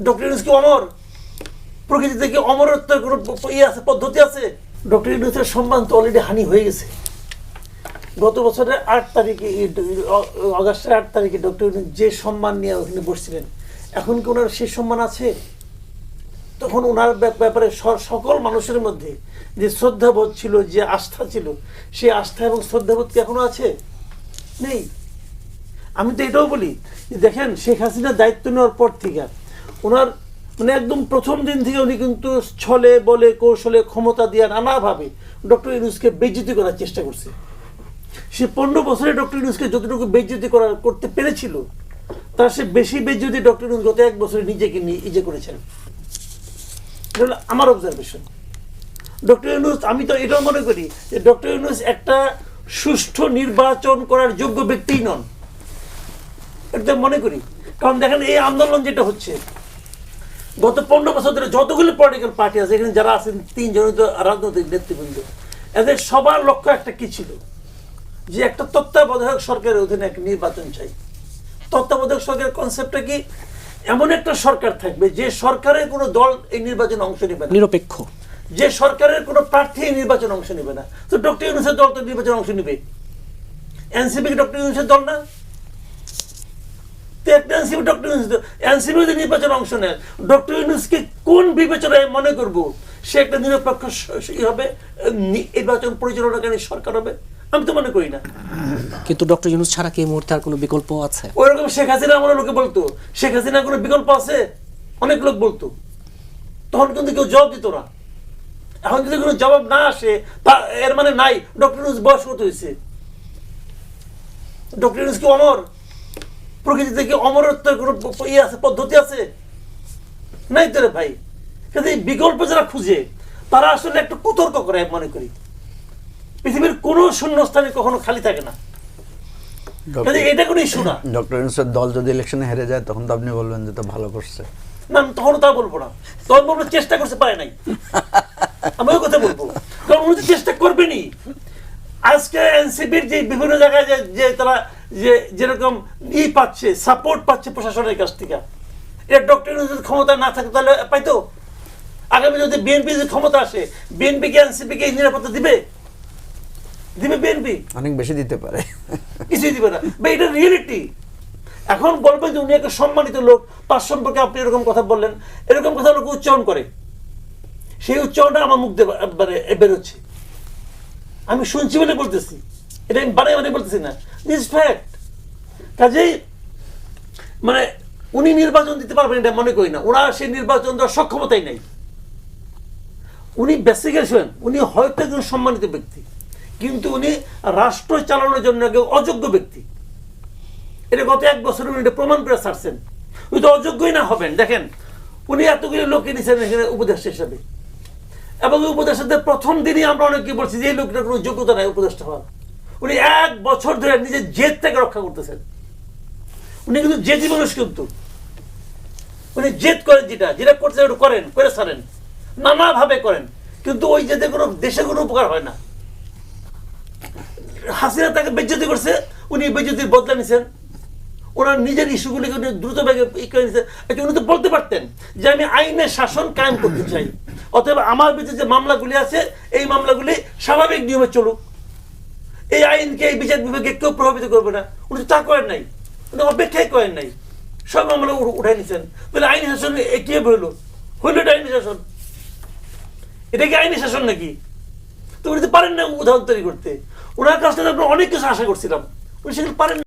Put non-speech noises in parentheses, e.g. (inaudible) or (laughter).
Doctor Yunus কি অমর? প্রকৃতিতে কি অমরত্বের কোনো ইয়ে আছে, পদ্ধতি আছে? ডক্টর ইউনুসের সম্মান তো অলরেডি হানি হয়ে গেছে। গত বছরের আট তারিখে অগাস্টের আট তারিখে ডক্টর ইউনুস যে সম্মান নিয়ে ওখানে বসছিলেন, এখন কি ওনার সেই সম্মান আছে? তখন ওনার ব্যাপ- ব্যাপারে সকল মানুষের মধ্যে যে শ্রদ্ধাবোধ ছিল, যে আস্থা ছিল, সেই আস্থা এবং শ্রদ্ধাবোধ কি এখনও আছে? নেই। আমি তো এটাও বলি দেখেন, শেখ হাসিনা দায়িত্ব নেওয়ার পর থেকে ওনার মানে একদম প্রথম দিন থেকে উনি কিন্তু ছলে, বলে, কৌশলে ক্ষমতা দিয়ে নানাভাবে ডক্টর ইউনুসকে বেজ্জিতি করার চেষ্টা করছে। সে পনেরো বছরে ডক্টর ইউনুসকে যতটুকু বেজ্জিতি করার, করতে পেরেছিল, তার সে বেশি বেজ্জিতি ডক্টর ইউনুস গত এক বছরে নিজেকে নিয়ে ইজে করেছেন। এটা আমার অবজারভেশন ডক্টর ইউনুস, আমি তো এটাও মনে করি যে ডক্টর ইউনুস একটা সুষ্ঠু নির্বাচন করার যোগ্য ব্যক্তিই নন। এটা মনে করি। কারণ দেখেন, এই আন্দোলন যেটা হচ্ছে গত পনেরো বছর ধরে যতগুলো পলিটিক্যাল পার্টি আছে এখানে যারা আছেন তিনজন রাজনৈতিক নেতৃবৃন্দ এদের সবার লক্ষ্য একটা কি ছিল? যে একটা তত্ত্বাবধায়ক সরকারের অধীনে একটা নির্বাচন চাই। তত্ত্বাবধায়ক সরকারের কনসেপ্টটা কি? এমন একটা সরকার থাকবে যে সরকারের কোনো দল এই নির্বাচনে অংশ নেবে না। নিরপেক্ষ। যে সরকারের কোনো প্রার্থী এই নির্বাচনে অংশ নেবে না। তো ডক্টর ইউনুসের দল তো নির্বাচনে অংশ নেবে। এনসিপি কি ডক্টর ইউনুসের দল না? এনসিপি ডক্টর ইউনুস এনসিপি যদি নির্বাচনে অংশ নেয় ডক্টর ইউনুসকে কোন বিবেচনায় মনে করব? সে একটা নিরপেক্ষ হবে নির্বাচন পরিচালনাকারী সরকার হবে? আমি তো মনে করি না। কিন্তু ডক্টর ইউনুস ছাড়া কি এই মুহূর্তে আর কোনো বিকল্প আছে? ওই রকম শেখ হাসিনা আমার লোকে বলতো শেখ হাসিনা কোনো বিকল্প আছে? অনেক লোক বলতো। তখন কিন্তু কেউ জবাব দিত না। এখন যদি কোনো জবাব না আসে তা এর মানে নাই। ডক্টর ইউনুস বয়স কত হয়েছে ডক্টর ইউনুস কি অমর প্রকৃতিতে কি অমরত্বের কোনো ইয়ে আছে পদ্ধতি আছে? নাই তো রে ভাই। কিন্তু এই বিকল্প যারা খুঁজে তারা আসলে একটু কুতর্ক করে আমি মনে করি। পৃথিবীর কোনো শূন্যস্থানে কখনো খালি থাকে না। এটা কোনো ইস্যু না। ডক্টর ইউনুসের দল যদি ইলেকশনে হেরে যায় তখন তো আপনি বলবেন যে তো ভালো করছে। না আমি তখনও তা বলব না। তখন বলব চেষ্টা করতে পারে নাই। (laughs) আমি ওই কথা বলব। কারণ উনি চেষ্টা করবেনই। আজকে এনসিপির যে বিভিন্ন জায়গায় যে তারা যে যেরকম ই পাচ্ছে সাপোর্ট পাচ্ছে প্রশাসনের কাছ থেকে। এটা ডক্টর যদি ক্ষমতা না থাকে তাহলে পাইতো? আগামী যদি বিএনপি যদি ক্ষমতা আসে বিএনপি কে এনসিপি কে নিরাপত্তা দিবে? দিবে বিএনপি অনেক বেশি দিতে পারে। কিছুই দিবে না। বা এটা রিয়েলিটি এখন বলবেন যে উনি একটা সম্মানিত লোক তার সম্পর্কে আপনি এরকম কথা বললেন এরকম কথা লোক উচ্চারণ করে। সেই উচ্চারণটা আমার মুখ দিয়ে মানে বেরোচ্ছে আমি শুনছি বলে বলতেছি। এটা আমি বানাই বানাই বলতেছি না। দিস ফ্যাক্ট কাজেই মানে উনি নির্বাচন দিতে পারবেন এটা মনে করি না। ওনার সেই নির্বাচন দেওয়ার সক্ষমতাই নাই। উনি বেসিক্যালি শোনেন উনি হয়তো একজন সম্মানিত ব্যক্তি। কিন্তু উনি রাষ্ট্র চালানোর জন্য অযোগ্য ব্যক্তি। এটা গত এক বছর উনি এটা প্রমাণ করে ছাড়ছেন। উনি তো অযোগ্যই না হবেন। দেখেন, উনি এতগুলো লোককে নিয়েছেন এখানে উপদেষ্টা হিসাবে। এবং উপদেষ্টাদের প্রথম দিনই আমরা অনেকে বলছি যে, এই লোকটার কোনো যোগ্যতা নাই উপদেষ্টা হওয়ার। উনি এক বছর ধরে নিজের জেদ থেকে রক্ষা করতেছেন। উনি কিন্তু জেদি মানুষ কিন্তু। উনি জেদ করেন যেটা যেটা করতে ওটা করেন করে ছাড়েন। নানাভাবে করেন। কিন্তু ওই জেদে কোনো দেশে কোনো উপকার হয় না। হাসিনা তাকে বেজ্জতি করছে উনি বেজ্জতির বদলা নিছেন। ওনার নিজের ইস্যুগুলিকে উনি দ্রুত বেগে ই করে নিছে আচ্ছা, উনি তো বলতে পারতেন যে আমি আইনের শাসন কায়েম করতে চাই। অতএব আমার বিরুদ্ধে যে মামলাগুলি আছে এই মামলাগুলি স্বাভাবিক নিয়মে চলুক। এই আইনকে এই বিচার বিভাগে কেউ প্রভাবিত করবে না। উনি তো করেন নাই। উনি অপেক্ষাই করেন নাই। সব আমরা উঠাই নিচ্ছেন তাহলে আইনি শাসন কীভাবে হইল হইল এটা আইনি শাসন। এটা কি আইনি শাসন নাকি? তো উনি তো পারেন না উদাহরণ তৈরি করতে। ওনার কাছ থেকে আমরা অনেক কিছু আশা করছিলাম। উনি সেগুলো পারেন।